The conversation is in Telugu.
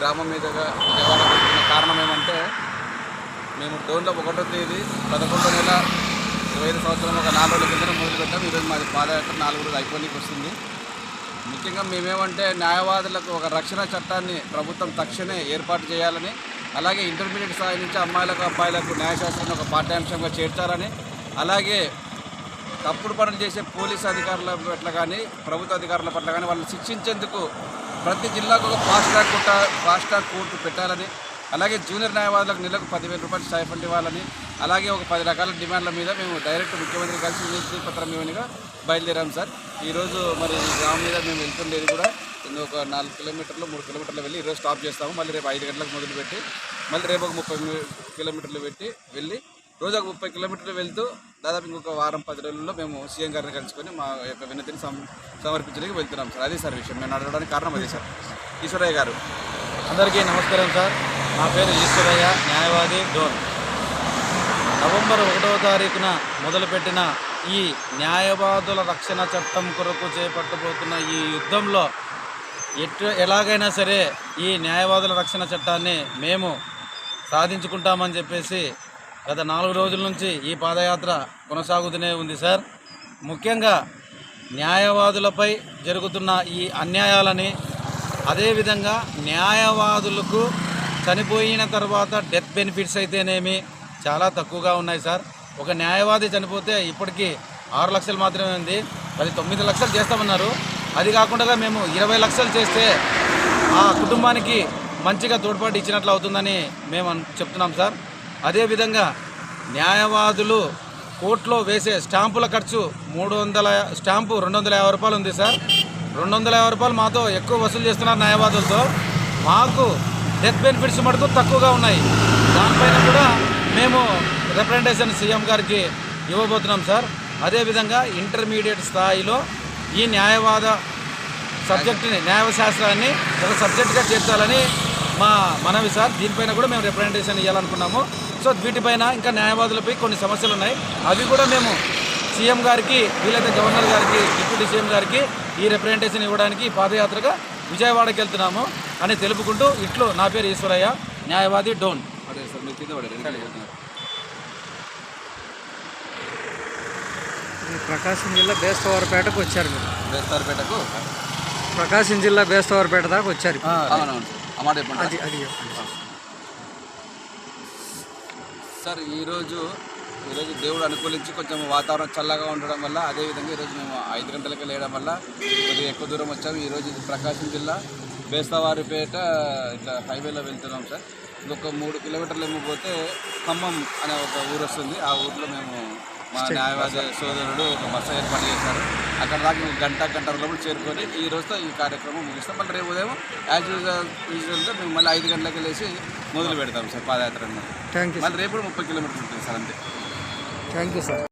గ్రామం మీదుగా విజయవాడ వెళ్తున్న కారణం ఏమంటే మేము డోన్లో ఒకటో తేదీ పదకొండో నెల ఇరవై ఐదు సంవత్సరం ఒక నాలుగు రోజుల కింద మొదలుపెట్టాం ఈరోజు మాది పాదయాత్ర నాలుగు రోజులు అయిపోయికి వస్తుంది. ముఖ్యంగా మేమేమంటే న్యాయవాదులకు ఒక రక్షణ చట్టాన్ని ప్రభుత్వం తక్షణమే ఏర్పాటు చేయాలని అలాగే ఇంటర్మీడియట్ స్థాయి నుంచి అమ్మాయిలకు అబ్బాయిలకు న్యాయశాస్త్రాన్ని ఒక పాఠ్యాంశంగా చేర్చాలని అలాగే తప్పుడు పనులు చేసే పోలీస్ అధికారుల పట్ల కానీ ప్రభుత్వ అధికారుల పట్ల కానీ వాళ్ళని శిక్షించేందుకు ప్రతి జిల్లాకు ఒక fast track court fast track court పెట్టాలని అలాగే జూనియర్ న్యాయవాదులకు నెలకు పదివేల రూపాయలు స్టైఫండ్ ఇవ్వాలని అలాగే ఒక పది రకాల డిమాండ్ల మీద మేము డైరెక్ట్ ముఖ్యమంత్రి కలిసి వినతి పత్రం ఇవ్వనిగా బయలుదేరాం సార్. ఈరోజు మరి ఈ గ్రామం మీద మేము వెళ్తుండేది కూడా ఒక నాలుగు కిలోమీటర్లు మూడు కిలోమీటర్లు వెళ్ళి ఈరోజు స్టాప్ చేస్తాము. మళ్ళీ రేపు ఐదు గంటలకు మొదలుపెట్టి మళ్ళీ రేపు ఒక ముప్పై కిలోమీటర్లు పెట్టి వెళ్ళి రోజు ఒక ముప్పై కిలోమీటర్లు వెళ్తూ దాదాపు ఇంకొక వారం పది రోజుల్లో మేము సీఎం గారిని కలుసుకొని మా యొక్క వినతిని సమ సమర్పించడానికి వెళ్తున్నాం సార్. అదే సార్ విషయం. నేను అడగడానికి కారణం అదే సార్. ఈశ్వరయ్య గారు. అందరికీ నమస్కారం సార్. నా పేరు ఈశ్వరయ్య న్యాయవాది డోన్. నవంబర్ ఒకటవ తారీఖున మొదలుపెట్టిన ఈ న్యాయవాదుల రక్షణ చట్టం కొరకు చేపట్టబోతున్న ఈ యుద్ధంలో ఎటు ఎలాగైనా సరే ఈ న్యాయవాదుల రక్షణ చట్టాన్ని మేము సాధించుకుంటామని చెప్పేసి గత నాలుగు రోజుల నుంచి ఈ పాదయాత్ర కొనసాగుతూనే ఉంది సార్. ముఖ్యంగా న్యాయవాదులపై జరుగుతున్న ఈ అన్యాయాలని అదేవిధంగా న్యాయవాదులకు చనిపోయిన తర్వాత డెత్ బెనిఫిట్స్ అయితేనేమి చాలా తక్కువగా ఉన్నాయి సార్. ఒక న్యాయవాది చనిపోతే ఇప్పటికీ ఆరు లక్షలు మాత్రమే ఉంది. అది తొమ్మిది లక్షలు చేస్తామన్నారు. అది కాకుండా మేము ఇరవై లక్షలు చేస్తే ఆ కుటుంబానికి మంచిగా తోడ్పాటు ఇచ్చినట్లు అవుతుందని మేము చెప్తున్నాం సార్. అదేవిధంగా న్యాయవాదులు కోర్టులో వేసే స్టాంపుల ఖర్చు మూడు వందల స్టాంపు రెండు వందల యాభై రూపాయలు ఉంది సార్. రెండు వందల యాభై రూపాయలు మాతో ఎక్కువ వసూలు చేస్తున్నారు న్యాయవాదులతో. మాకు డెత్ బెనిఫిట్స్ మటుకు తక్కువగా ఉన్నాయి. దానిపైన కూడా మేము రిప్రజెంటేషన్ సీఎం గారికి ఇవ్వబోతున్నాం సార్. అదేవిధంగా ఇంటర్మీడియట్ స్థాయిలో ఈ న్యాయవాద సబ్జెక్టుని న్యాయశాస్త్రాన్ని ఒక సబ్జెక్టుగా చేర్చాలని మా మనవి సార్. దీనిపైన కూడా మేము రిప్రజెంటేషన్ ఇవ్వాలనుకున్నాము సో వీటిపైన ఇంకా న్యాయవాదులపై కొన్ని సమస్యలు ఉన్నాయి అవి కూడా మేము సీఎం గారికి వీలైతే గవర్నర్ గారికి డిప్యూటీ సీఎం గారికి ఈ రిప్రజెంటేషన్ ఇవ్వడానికి ఈ పాదయాత్రగా విజయవాడకి వెళ్తున్నాము అని తెలుపుకుంటూ ఇట్లు నా పేరు ఈశ్వరయ్య న్యాయవాది డోన్. ప్రకాశం జిల్లా బేస్తవారపేటకు వచ్చారు మీరు. వేస్తారపేటకు ప్రకాశం జిల్లా బేస్తవారపేట దాకా వచ్చారు అవునవును అది అది చెప్పండి. సార్ ఈరోజు ఈరోజు దేవుడు అనుకూలించి కొంచెం వాతావరణం చల్లగా ఉండడం వల్ల అదేవిధంగా ఈరోజు మేము ఐదు గంటలకి లేయడం వల్ల కొద్దిగా ఎక్కువ దూరం వచ్చాము. ఈరోజు ఇది ప్రకాశం జిల్లా బేస్తవారిపేట ఇట్లా హైవేలో వెళ్తున్నాం సార్. ఇంకొక మూడు కిలోమీటర్లు ఏమో పోతే ఖమ్మం అనే ఒక ఊరు వస్తుంది. ఆ ఊర్లో మేము మా న్యాయవాద సోదరుడు ఒక బస్సు ఏర్పాటు చేశారు. అక్కడ దాకా మేము గంట గంట లోపల చేరుకొని ఈ రోజుతో ఈ కార్యక్రమం ముగిస్తాం. మళ్ళీ రేపు ఉదయం యాజ్ యూజువల్ యూజువల్గా మేము మళ్ళీ ఐదు గంటలకు వెళ్ళేసి మొదలు పెడతాం సార్ పాదయాత్ర అన్నమాట థ్యాంక్ యూ మళ్ళీ రేపు కూడా ముప్పై కిలోమీటర్లు ఉంటుంది సార్ అంతే. Thank you sir